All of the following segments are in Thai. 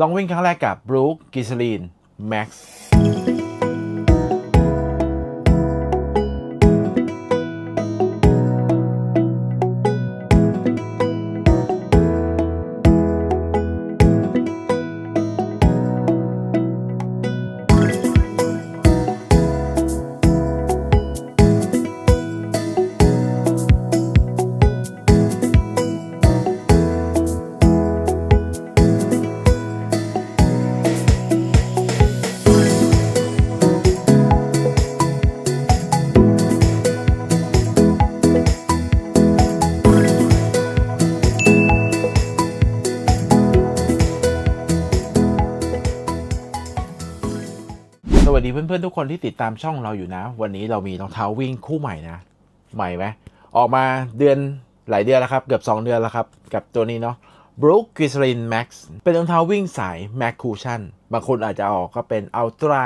ลองวิ่งครั้งแรกกับบรูคกิสลีนแม็กซ์ พื่อนๆทุกคนที่ติดตามช่องเราอยู่นะ วันนี้เรามีรองเท้าวิ่งคู่ใหม่นะ ใหม่ไหมออกมาเดือนหลายเดือนแล้วครับ เกือบ 2 เดือนแล้วครับ กับตัวนี้เนาะ Brook g l y c e r i n Max เป็นรองเท้าวิ่งสาย Mac Cushion บางคนอาจจะออกก็เป็น Ultra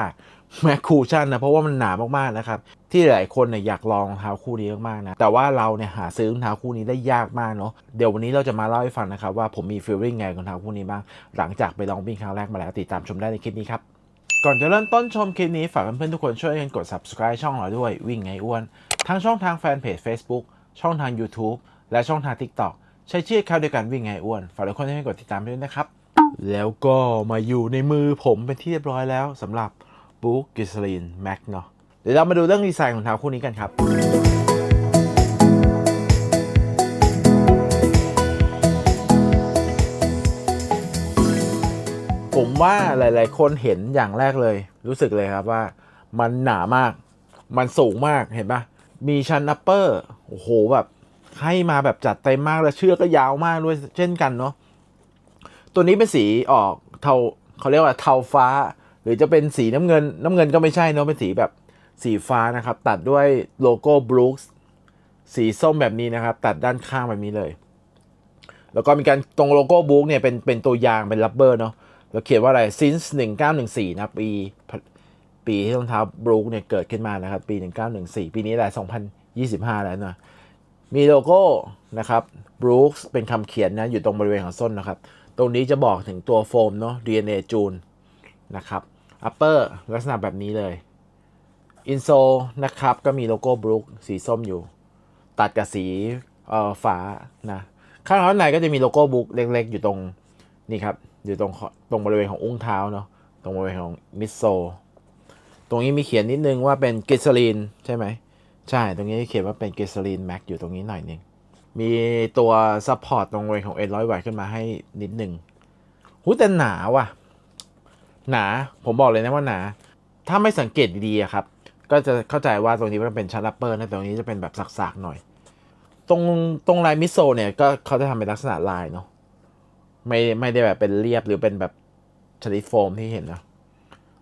Mac Cushion นะ เพราะว่ามันหนามากๆนะครับ ที่หลายคนเนี่ยอยากลองรองเท้าคู่นี้มากๆนะ แต่ว่าเราเนี่ยหาซื้อรองเท้าคู่นี้ได้ยากมากเนาะ เดี๋ยววันนี้เราจะมาเล่าให้ฟังนะครับว่าผมมีฟีลลิ่งไงกับรองเท้าคู่นี้บ้าง หลังจากไปลองวิ่งครั้งแรกมาแล้วติดตามชมได้ในคลิปนี้ครับ ก่อนจะเริ่มต้นชมคลิปนี้ฝากเพื่อนๆทุกคนช่วยกันกด subscribe ช่องเราด้วยวิ่งไงอ้วน ทั้งช่องทางแฟนเพจ Facebook ช่องทาง YouTube และช่องทาง TikTok ใช้ชื่อเข้าด้วยกันวิ่งไงอ้วนฝากทุกคนให้กดติดตามด้วยนะครับ แล้วก็มาอยู่ในมือผมเป็นที่เรียบร้อยแล้วสำหรับบุ๊กกิสลินแม็กเนาะเดี๋ยวเรามาดูเรื่องดีไซน์ของเท้าคู่นี้กันครับ ว่าหลาย ๆ คนเห็นอย่างแรกเลย รู้สึกเลยครับว่า มันหนามาก มันสูงมากเห็นปะมีชั้นอัปเปอร์โอ้โหแบบให้มาแบบจัดเต็มมากแล้วเชือกก็ยาวมากด้วยเช่นกันเนาะตัวนี้เป็นสีออกเทาเขาเรียกว่าเทาฟ้า หรือจะเป็นสีน้ำเงิน น้ำเงินก็ไม่ใช่เนาะเป็นสีแบบสีฟ้านะครับ ตัดด้วยโลโก้บรูคส์สีส้มแบบนี้นะครับ ตัดด้านข้างแบบนี้เลย แล้วก็มีการตรงโลโก้บุ๊กเนี่ยเป็นเป็นตัวยางเป็นรับเบอร์เนาะ แล้วเขียนว่าอะไร since 1914 นะปีปีที่รองเท้าบรูคเนี่ยเกิดขึ้นมานะครับ ปี 1914 ปีนี้แหละ 2025 แล้วนะมีโลโก้นะครับบรูคเป็นคำเขียนนะ อยู่ตรงบริเวณของส้นนะครับ ตรงนี้จะบอกถึงตัวโฟมเนาะ DNA จูนนะครับ upper ลักษณะแบบนี้เลย insole นะครับ ก็มีโลโก้บรูคสีส้มอยู่ ตัดกับสีเอ่อฟ้านะข้างท้าในก็จะมีโลโก้บุ๊กเล็กๆ อยู่ตรงนี่ครับ อยู่ตรงตรงบริเวณของอุ้งเท้าเนาะตรงบริเวณของมิดโซตรงนี้มีเขียนนิดนึงว่าเป็นเกสลีนใช่ไหมใช่ตรงนี้เขียนว่าเป็นเกสลีนแม็กอยู่ตรงนี้หน่อยนึงมีตัวซัพพอร์ตตรงบริเวณของเอ็นร้อยวัตขึ้นมาให้นิดนึงหูแต่หนาว่ะ หนาผมบอกเลยนะว่าหนา ถ้าไม่สังเกตดีๆครับ ก็จะเข้าใจว่าตรงนี้มันเป็นชั้นลัปเปอร์นะแต่ตรงนี้จะเป็นแบบสักๆหน่อย ตรงตรงลายมิโซเนี่ยก็เขาจะทำเป็นลักษณะลายเนาะ ไม่ไม่ได้แบบเป็นเรียบหรือเป็นแบบชนิดโฟมที่เห็นนะ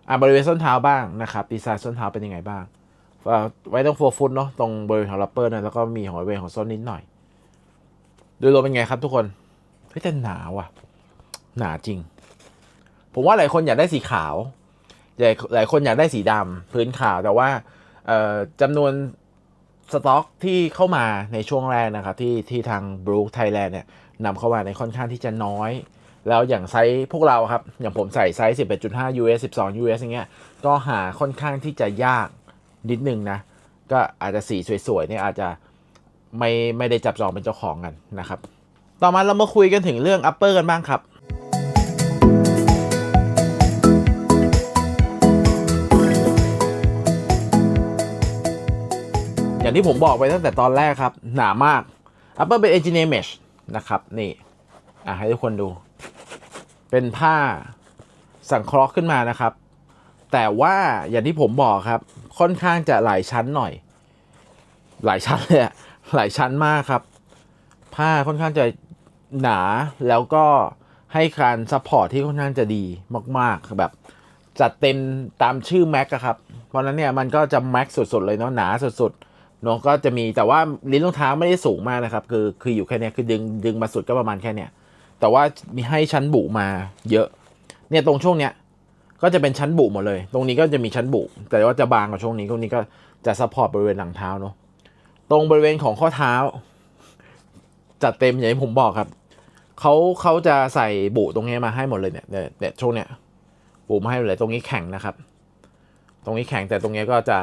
อะบริเวณส้นเท้าบ้างนะครับดีไซน์ส้นเท้าเป็นยังไงบ้างเอ่อไว้ตรงโฟฟุตเนาะตรงบริเวณของลัปเปอร์นะแล้วก็มีของบริเวณของส้นนิดหน่อยโดยรวมเป็นไงครับทุกคนเฮ้ยแต่หนาว่ะ หนาจริง ผมว่าหลายคนอยากได้สีขาวหลายหลายคนอยากได้สีดำพื้นขาวแต่ว่าเอ่อจำนวนสต็อกที่เข้ามาในช่วงแรกนะครับที่ที่ทาง Brook Thailand เนี่ย นำเข้ามาในค่อนข้างที่จะน้อย แล้วอย่างไซส์พวกเราครับ อย่างผมใส่ไซส์ 11.5 US 12 US อย่างเงี้ยก็หาค่อนข้างที่จะยากนิดนึงนะ ก็อาจจะสีสวยๆเนี่ยอาจจะไม่ไม่ได้จับจองเป็นเจ้าของกันนะครับ ต่อมาเรามาคุยกันถึงเรื่อง upper กันบ้างครับอย่างที่ผมบอกไปตั้งแต่ตอนแรกครับ หนามาก upper เป็น engineer mesh นะครับ นี่อะให้ทุกคนดู เป็นผ้าสังเคราะห์ขึ้นมานะครับ แต่ว่าอย่างที่ผมบอกครับ ค่อนข้างจะหลายชั้นหน่อย หลายชั้นเลยหลายชั้นมากครับ ผ้าค่อนข้างจะหนาแล้วก็ให้การซัพพอร์ตที่ค่อนข้างจะดีมาก ๆ แบบจัดเต็มตามชื่อแม็กครับ เพราะฉะนั้นเนี่ยมันก็จะแม็กสุด ๆ เลยเนาะหนาสุด ๆ เนาะก็จะมีแต่ว่าลิ้นรองเท้าไม่ได้สูงมากนะครับ คือคืออยู่แค่เนี้ยคือดึงดึงมาสุดก็ประมาณแค่เนี้ยแต่ว่ามีให้ชั้นบุมาเยอะ เนี่ยตรงช่วงเนี้ยก็จะเป็นชั้นบุหมดเลย ตรงนี้ก็จะมีชั้นบุแต่ว่าจะบางกว่าช่วงนี้ตรงนี้ก็จะซัพพอร์ตบริเวณหลังเท้าเนาะตรงบริเวณของข้อเท้า จัดเต็มอย่างที่ผมบอกครับเขาเขาจะใส่บุตรงนี้มาให้หมดเลยเนี่ยเนี่ยเนี่ยช่วงเนี้ยบุมาให้หมดเลยตรงนี้แข็งนะครับ ตรงนี้แข็งแต่ตรงนี้ก็จะ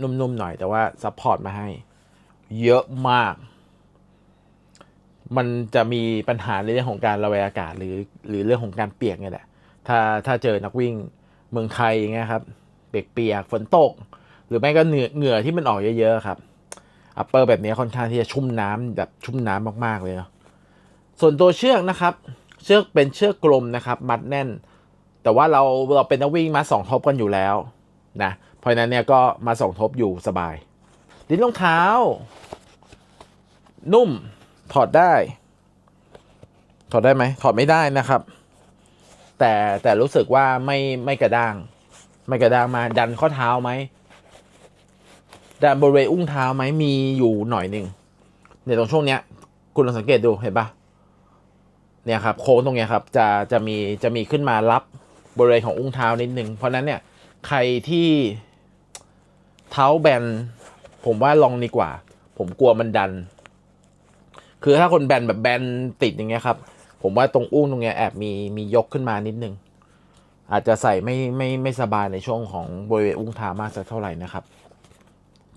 นุ่มๆหน่อยแต่ว่าซัพพอร์ตมาให้ เยอะมาก มันจะมีปัญหาในเรื่องของการระบายอากาศหรือ หรือเรื่องของการเปียกเนี่ยแหละ ถ้าถ้าเจอนักวิ่งเมืองไทยอย่างเงี้ยครับเปียกๆฝนตก หรือไม่ก็เหงื่อเหงื่อที่มันออกเยอะๆครับอัปเปอร์แบบนี้ค่อนข้างที่จะชุ่มน้ำแบบชุ่มน้ำมากๆเลยเนาะส่วนตัวเชือกนะครับ เชือกเป็นเชือกกลมนะครับ มัดแน่น แต่ว่าเราเราเป็นนักวิ่งมาสองทบกันอยู่แล้วนะ เพราะนั้นเนี่ยก็มาสองทบอยู่สบาย ลิ้นรองเท้า นุ่มถอดได้ ถอดได้ไหมถอดไม่ได้นะครับ แต่แต่รู้สึกว่าไม่ไม่กระด้าง ไม่กระด้างมาดันข้อเท้าไหมดันบริเวณอุ้งเท้าไหมมีอยู่หน่อยหนึ่งในตรงช่วงเนี้ย คุณลองสังเกตดูเห็นปะเนี่ยครับโค้งตรงเนี้ยครับจะจะมีจะมีขึ้นมารับบริเวณของอุ้งเท้านิดนึงเพราะนั้นเนี่ยใครที่ เท้าแบน ผมว่าลองดีกว่า ผมกลัวมันดัน คือถ้าคนแบนแบบแบนติดอย่างเงี้ยครับ ผมว่าตรงอุ้งตรงเนี้ยแอบมีมียกขึ้นมานิดนึง อาจจะใส่ไม่ไม่ไม่สบายในช่วงของบริเวณอุ้งเท้ามากสักเท่าไหร่นะครับ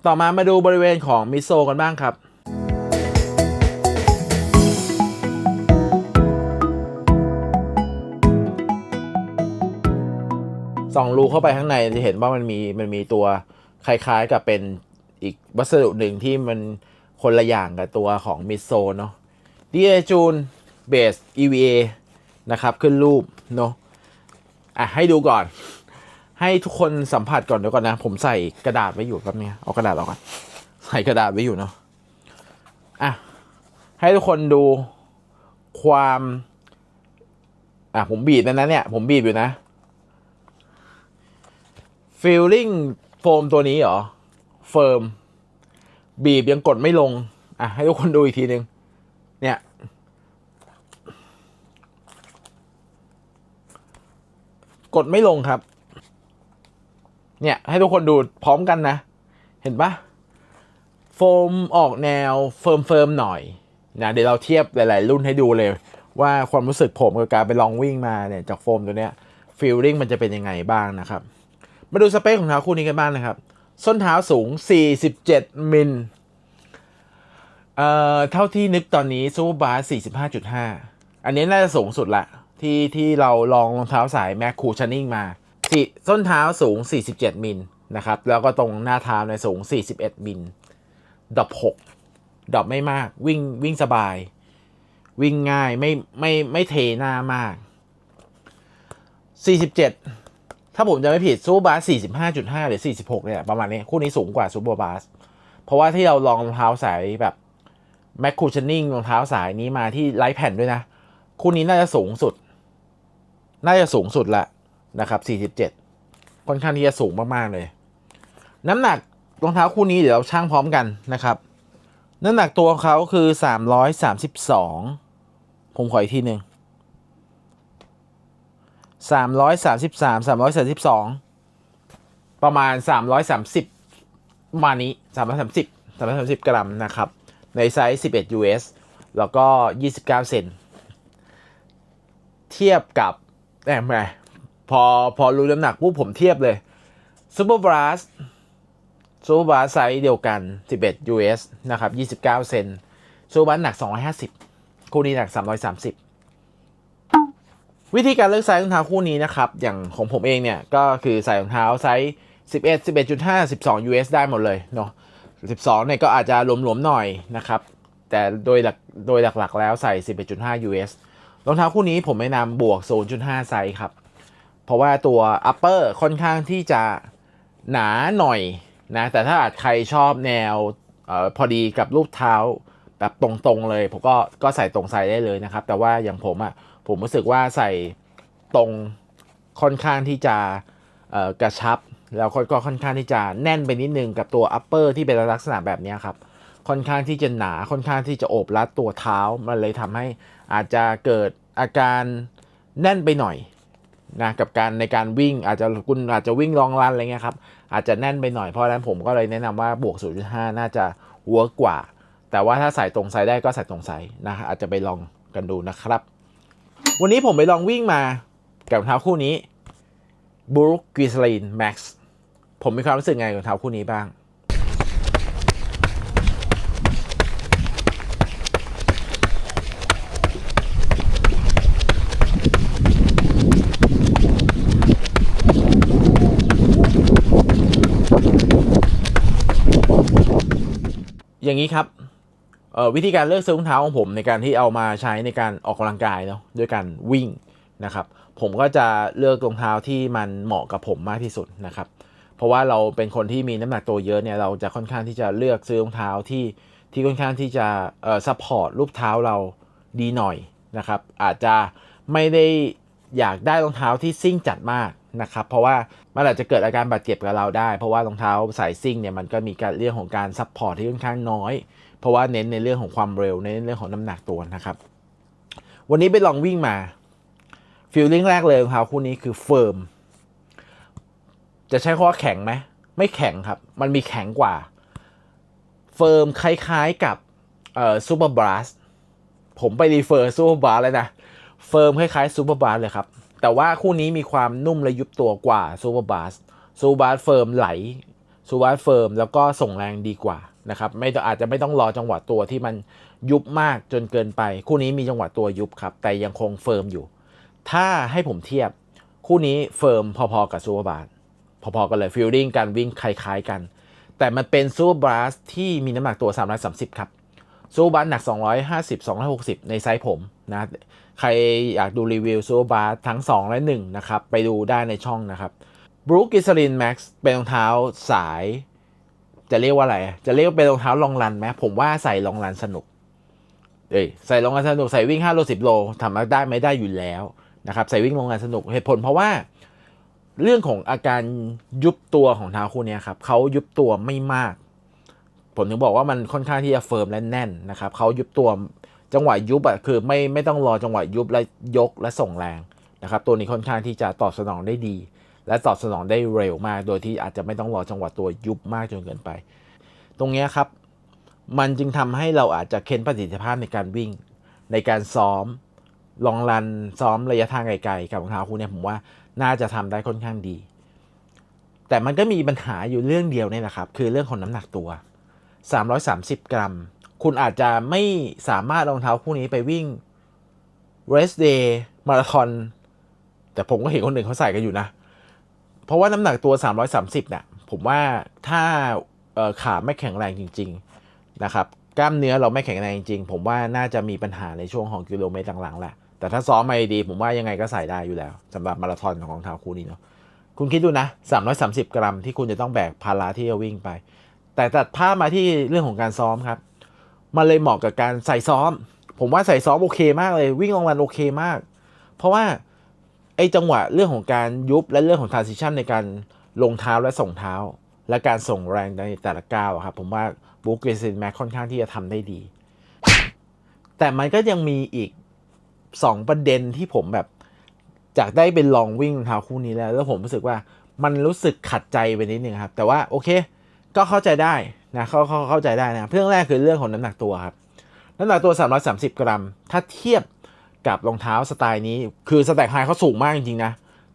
ต่อมามาดูบริเวณของมิโซกันบ้างครับส่องรูเข้าไปข้างในจะเห็นว่ามันมีมันมีตัว คล้ายๆกับเป็นอีกวัสดุหนึ่งที่มันคนละอย่างกับตัวของมิโซเนาะ DA จูนเบส EVA นะครับขึ้นรูปเนาะอะให้ดูก่อน ให้ทุกคนสัมผัสก่อนเดี๋ยวก่อนนะ ผมใส่กระดาษไว้อยู่แป๊บนึงเอากระดาษออกก่อนใส่กระดาษไว้อยู่เนาะอะให้ทุกคนดูความอะผมบีบนะนะเนี่ย ผมบีบอยู่นะฟีลลิ่ง โฟมตัวนี้เหรอ เฟิร์ม บีบยังกดไม่ลง อะ ให้ทุกคนดูอีกทีนึงเนี่ย กดไม่ลงครับ เนี่ย ให้ทุกคนดูพร้อมกันนะ เห็นปะโฟมออกแนวเฟิร์มเฟิร์มหน่อยนะเดี๋ยวเราเทียบหลาย ๆ รุ่นให้ดูเลย ว่าความรู้สึกผมกับการไปลองวิ่งมาเนี่ยจากโฟมตัวเนี้ยฟีลลิ่งมันจะเป็นยังไงบ้างนะครับ มาดูสเปคของเท้าคู่นี้กันบ้างนะครับ ส้นเท้าสูง 47 มิล เอ่อ เท่าที่นึกตอนนี้ซูเปอร์บาร์45.5 อันนี้น่าจะสูงสุดละ ที่ที่เราลองรองเท้าสายแมคคูชันนิ่งมาที่ส้นเท้าสูง 47 มิลนะครับ แล้วก็ตรงหน้าเท้าในสูง 41 มิลดรอป6ดรอปไม่มาก วิ่งวิ่งสบาย วิ่งง่ายไม่ไม่ไม่เทหน้ามาก 47 ถ้าผมจะไม่ผิดซูเปอร์บาส45.5 หรือ 46 เนี่ย ประมาณนี้ คู่นี้สูงกว่าซูเปอร์บาส เพราะว่าที่เราลองรองเท้าสายแบบแมคคูช n น n ิ n งรองเท้าสายนี้มาที่ไร้แผ่นด้วยนะ คู่นี้น่าจะสูงสุด น่าจะสูงสุดละนะครับ 47 ค่อนข้างที่จะสูงมาก ๆ เลย น้ำหนักรองเท้าคู่นี้เดี๋ยวเราช่างพร้อมกันนะครับ น้ำหนักตัวเขาคือ 332 ผมขออีกทีหนึ่ง สามร้อยสามสิบสามสามร้อยสามสิบสองประมาณสามร้อยสามสิบมานี้สามร้อยสามสิบสามร้อยสามสิบกรัมนะครับ ในไซส์สิบเอ็ด US แล้วก็ยี่สิบเก้าเซนเทียบกับแหมแหมพอพอรู้น้ำหนักปุ๊บผมเทียบเลยซูเปอร์บรัสซูเปอร์บรัสไซส์เดียวกัน 11 US นะครับ 29 เซนซูเปอร์บรัสหนัก 250 คู่นี้หนัก 330 วิธีการเลือกไซส์รองเท้าคู่นี้นะครับ อย่างของผมเองเนี่ย ก็คือใส่รองเท้าไซส์ 11 11.5 12 US ได้หมดเลยเนาะ12เนี่ยก็อาจจะหลวมๆหน่อยนะครับ แต่โดยหลักโดยหลักๆแล้วใส่ 11.5 US รองเท้าคู่นี้ผมแนะนำบวก 0.5 ไซส์ครับ เพราะว่าตัว upper ค่อนข้างที่จะหนาหน่อยนะ แต่ถ้าอาจใครชอบแนวออพอดีกับรูปเท้าแบบตรงๆเลย ผมก็ก็ใส่ตรงไซส์ได้เลยนะครับ แต่ว่าอย่างผมอะ่ะ ผมรู้สึกว่าใส่ตรงค่อนข้างที่จะกระชับ แล้วก็ค่อนข้างที่จะแน่นไปนิดนึงกับตัว upper ที่เป็นลักษณะแบบนี้ครับ ค่อนข้างที่จะหนาค่อนข้างที่จะโอบรัดตัวเท้า มันเลยทำให้อาจจะเกิดอาการแน่นไปหน่อยนะกับการในการวิ่งอาจจะคุณอาจจะวิ่งลองรันอะไรเงี้ยครับอาจจะแน่นไปหน่อยเพราะฉะนั้นผมก็เลยแนะนำว่าบวก 0.5 น่าจะเวิร์กกว่า แต่ว่าถ้าใส่ตรงไซส์ได้ก็ใส่ตรงไซส์นะอาจจะไปลองกันดูนะครับ วันนี้ผมไปลองวิ่งมากับรองเท้าคู่นี้ b r o o k g r i s l i n Max ผมมีความรู้สึกไงกับรองเท้าคู่นี้บ้าง อย่างนี้ครับ วิธีการเลือกซื้อรองเท้าของผมในการที่เอามาใช้ในการออกกำลังกายเนาะด้วยการวิ่งนะครับ ผมก็จะเลือกรองเท้าที่มันเหมาะกับผมมากที่สุดนะครับ เพราะว่าเราเป็นคนที่มีน้ำหนักตัวเยอะเนี่ยเราจะค่อนข้างที่จะเลือกซื้อรองเท้าที่ที่ค่อนข้างที่จะเอ่อซัพพอร์ตรูปเท้าเราดีหน่อยนะครับ อาจจะไม่ได้อยากได้รองเท้าที่ซิ่งจัดมากนะครับ เพราะว่ามันอาจจะเกิดอาการบาดเจ็บกับเราได้ เพราะว่ารองเท้าสายซิ่งเนี่ยมันก็มีการเรื่องของการซัพพอร์ตที่ค่อนข้างน้อย เพราะว่าเน้นในเรื่องของความเร็วเน้นในเรื่องของน้ำหนักตัวนะครับ วันนี้ไปลองวิ่งมาฟีลลิ่งแรกเลยรองเท้าคู่นี้คือเฟิร์มจะใช้คำว่าแข็งไหมไม่แข็งครับ มันมีแข็งกว่า เฟิร์มคล้ายๆกับเอ่อซูเปอร์บลัสผมไปรีเฟอร์ซูเปอร์บลัสเลยนะเฟิร์มคล้ายๆซูเปอร์บลัสเลยครับ แต่ว่าคู่นี้มีความนุ่มและยุบตัวกว่าซูเปอร์บลัสซูเปอร์บลัสเฟิร์มไหล ซูเปอร์บลัสเฟิร์มแล้วก็ส่งแรงดีกว่านะครับไม่อาจจะไม่ต้องรอจังหวะตัวที่มันยุบมากจนเกินไป คู่นี้มีจังหวะตัวยุบครับ แต่ยังคงเฟิร์มอยู่ ถ้าให้ผมเทียบ คู่นี้เฟิร์มพอๆกับซูเปอร์บลัสพอๆกันเลยฟิลลิ่งการวิ่งคล้ายๆกัน แต่มันเป็นซูเปอร์บลัสที่มีน้ำหนักตัว 330 ครับซูเปอร์บลัสหนัก 250 260 ในไซส์ผมนะใครอยากดูรีวิวซูเปอร์บลัสทั้ง 2 และ 1 นะครับ ไปดูได้ในช่องนะครับ บรูกิสลินแม็กซ์เป็นรองเท้าสาย จะเรียกว่าอะไร จะเรียกเป็นรองเท้าลองรันไหมผมว่าใส่ลองรันสนุกเอ้ยใส่ลองรันสนุกใส่วิ่ง5โล10 โลทำได้ไม่ได้อยู่แล้วนะครับใส่วิ่งลองรันสนุกเหตุผลเพราะว่าเรื่องของอาการยุบตัวของเท้าคู่นี้ครับเขายุบตัวไม่มาก ผมถึงบอกว่ามันค่อนข้างที่จะเฟิร์มและแน่นนะครับเขายุบตัวจังหวะยุบอะคือไม่ไม่ต้องรอจังหวะยุบและยกและส่งแรงนะครับ ตัวนี้ค่อนข้างที่จะตอบสนองได้ดี และตอบสนองได้เร็วมาก โดยที่อาจจะไม่ต้องรอจังหวะตัวยุบมากจนเกินไป ตรงนี้ครับ มันจึงทำให้เราอาจจะเค้นประสิทธิภาพในการวิ่ง ในการซ้อม ลองรันซ้อมระยะทางไกลๆกับรองเท้าคู่นี้ผมว่าน่าจะทำได้ค่อนข้างดี แต่มันก็มีปัญหาอยู่เรื่องเดียวนี่แหละครับ คือเรื่องของน้ำหนักตัว 330 กรัม คุณอาจจะไม่สามารถรองเท้าคู่นี้ไปวิ่ง race day มาราธอนแต่ผมก็เห็นคนอื่นเขาใส่กันอยู่นะ เพราะว่าน้ำหนักตัว 330เนี่ยผมว่าถ้าขาไม่แข็งแรงจริง ๆ นะครับ กล้ามเนื้อเราไม่แข็งแรงจริง ผมว่าน่าจะมีปัญหาในช่วงของกิโลเมตรหลังๆแหละแต่ถ้าซ้อมมาดี ผมว่ายังไงก็ใส่ได้อยู่แล้วสำหรับมาราธอนของรองเท้าคู่นี้เนาะคุณคิดดูนะ 330 กรัมที่คุณจะต้องแบกภาระที่จะวิ่งไป แต่ตัดภาพมาที่เรื่องของการซ้อมครับ มันเลยเหมาะกับการใส่ซ้อม ผมว่าใส่ซ้อมโอเคมากเลย วิ่งลงรันโอเคมาก เพราะว่า ไอ้จังหวะเรื่องของการยุบและเรื่องของ transition ในการลงเท้าและส่งเท้า และการส่งแรงในแต่ละก้าวครับผมว่าบุ๊กเกซินแม็กค่อนข้างที่จะทำได้ดี แต่มันก็ยังมีอีก 2 ประเด็นที่ผมแบบจากได้เป็นลองวิ่งรองเท้าคู่นี้แล้ว แล้วผมรู้สึกว่ามันรู้สึกขัดใจไปนิดนึงครับ แต่ว่าโอเค ก็เข้าใจได้นะเขาเข้าเข้าใจได้นะเรื่องแรกคือเรื่องของน้ำหนักตัวครับน้ำหนักตัว 330 กรัม ถ้าเทียบ กับรองเท้าสไตล์นี้ คือสแต็กไฮเขาสูงมากจริงๆนะ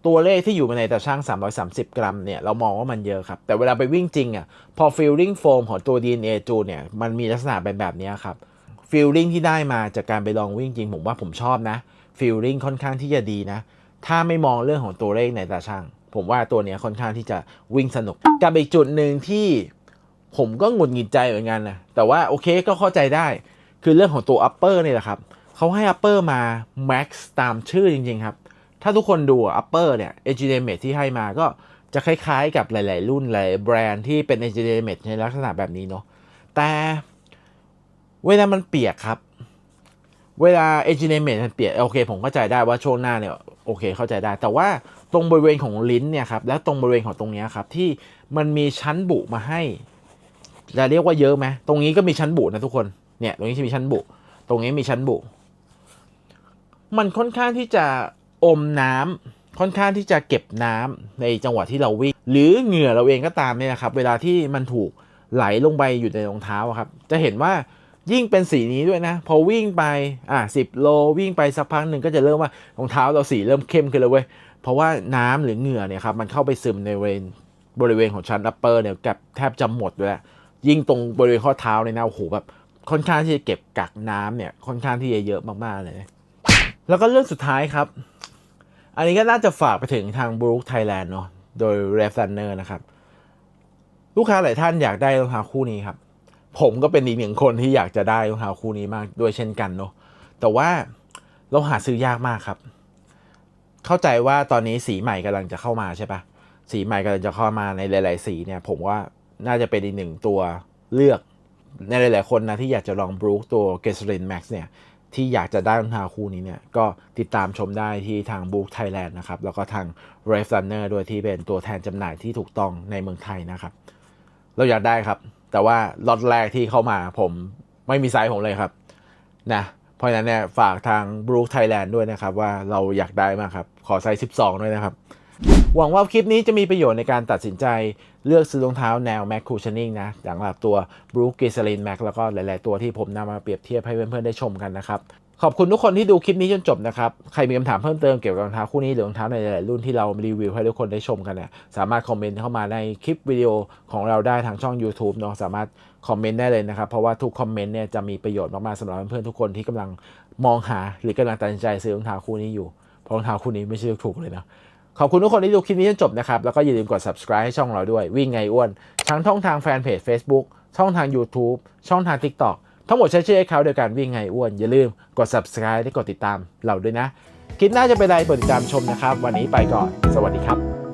ตัวเลขที่อยู่ในแต่ช่าง 330 กรัมเนี่ย เรามองว่ามันเยอะครับ แต่เวลาไปวิ่งจริงอะ พอฟิลลิ่งโฟมของตัว DNA จูเนี่ย มันมีลักษณะเป็นแบบนี้ครับฟิลลิ่งที่ได้มาจากการไปลองวิ่งจริง ผมว่าผมชอบนะฟิลลิ่งค่อนข้างที่จะดีนะ ถ้าไม่มองเรื่องของตัวเลขในตาช่าง ผมว่าตัวเนี้ยค่อนข้างที่จะวิ่งสนุก กับอีกจุดหนึ่งที่ผมก็หงุดหงิดใจเหมือนกันนะ แต่ว่าโอเคก็เข้าใจได้ คือเรื่องของตัว upper นี่แหละครับ เขาให้ upper มา max ตามชื่อจริง ๆ ครับ ถ้าทุกคนดูอะ upper เนี่ย e n g i n e m a t e ที่ให้มาก็จะคล้ายๆ กับหลาย ๆ รุ่นหลายแบรนด์ที่เป็น e n g i n e m a t e ในลักษณะแบบนี้เนาะแต่เวลามันเปียกครับ เวลา e n g i n e m a t e มันเปียกโอเค ผมเข้าใจได้ว่าช่วงหน้าเนี่ยโอเคเข้าใจได้ แต่ว่าตรงบริเวณของลิ้นเนี่ยครับและตรงบริเวณของตรงนี้ครับที่มันมีชั้นบุมาให้จะเรียกว่าเยอะไหมตรงนี้ก็มีชั้นบุนะทุกคนเนี่ยตรงนี้จะมีชั้นบุ ตรงนี้มีชั้นบุ มันค่อนข้างที่จะอมน้ำค่อนข้างที่จะเก็บน้ำในจังหวะที่เราวิ่ง หรือเหงื่อเราเองก็ตามเนี่ยนะครับ เวลาที่มันถูกไหลลงไปอยู่ในรองเท้าครับ จะเห็นว่ายิ่งเป็นสีนี้ด้วยนะ พอวิ่งไปอะสิบโลวิ่งไปสักพักหนึ่งก็จะเริ่มว่ารองเท้าเราสีเริ่มเข้มขึ้นเลยเว้ยเพราะว่าน้ำหรือเหงื่อเนี่ยครับมันเข้าไปซึมในบริเวณบริเวณของชั้นอัปเปอร์เนี่ยกับแทบจะหมดด้วยละยิ่งตรงบริเวณข้อเท้าเนี่ยนะโอ้โหแบบค่อนข้างที่จะเก็บกักน้ำเนี่ยค่อนข้างที่จะเยอะมากๆเลย แล้วก็เรื่องสุดท้ายครับ อันนี้ก็น่าจะฝากไปถึงทางบรูคไทยแลนด์เนาะโดย r e f r u n n e r นะครับ ลูกค้าหลายท่านอยากได้รองเท้าคู่นี้ครับ ผมก็เป็นอีกหนึ่งคนที่อยากจะได้รองเท้าคู่นี้มากด้วยเช่นกันเนาะแต่ว่าเราหาซื้อยากมากครับ เข้าใจว่าตอนนี้สีใหม่กำลังจะเข้ามาใช่ปะสีใหม่กำลังจะเข้ามาในหลาย ๆ สีเนี่ย ผมว่าน่าจะเป็นอีกหนึ่งตัวเลือกในหลาย ๆ คนนะที่อยากจะลองบรูคตัว g e s r i n Max เนี่ย ที่อยากจะได้รองเท้าคู่นี้เนี่ยก็ติดตามชมได้ที่ทาง b o o k Thailand นะครับ แล้วก็ทาง r e f Runner ด้วยที่เป็นตัวแทนจำหน่ายที่ถูกต้องในเมืองไทยนะครับ เราอยากได้ครับ แต่ว่าล็อตแรกที่เข้ามาผมไม่มีไซส์ผมเลยครับนะเพราะฉะนั้นเนี่ยฝากทาง Book Thailand ด้วยนะครับ ว่าเราอยากได้มากครับ ขอไซส์ 12 ด้วยนะครับ หวังว่าคลิปนี้จะมีประโยชน์ในการตัดสินใจเลือกซื้อรองเท้าแนว Mac Cushioning นะอย่างแบบตัว b r o o k g i s l i n Mac แล้วก็หลาย ๆ ตัวที่ผมนำมาเปรียบเทียบให้เพื่อน ๆ ได้ชมกันนะครับ ขอบคุณทุกคนที่ดูคลิปนี้จนจบนะครับ ใครมีคำถามเพิ่มเติมเกี่ยวกับรองเท้าคู่นี้หรือรองเท้าในหลายๆรุ่นที่เรารีวิวให้ทุกคนได้ชมกันเนี่ยสามารถคอมเมนต์เข้ามาในคลิปวิดีโอของเราได้ทางช่อง YouTube เนาะสามารถคอมเมนต์ได้เลยนะครับ เพราะว่าทุกคอมเมนต์เนี่ยจะมีประโยชน์มากๆสำหรับเพื่อนๆทุกคนที่กำลังมองหา หรือกำลังตัดสินใจซื้อรองเท้าคู่นี้อยู่เพราะรองเท้าคู่นี้ไม่ใช่ถูกเลยนะ ขอบคุณทุกคนที่ดูคลิปนี้จนจบนะครับ แล้วก็อย่าลืมกด subscribe ให้ช่องเราด้วย วิ่งไงอ้วน ทั้งช่องทางแฟนเพจ Facebook ช่องทาง YouTube ช่องทาง TikTok ทั้งหมดใช้ชื่อเขาเดียวกันวิ่งไงอ้วน อย่าลืมกด subscribe และกดติดตามเราด้วยนะ คลิปหน้าจะเป็นอะไรโปรดติดตามชมนะครับ วันนี้ไปก่อน สวัสดีครับ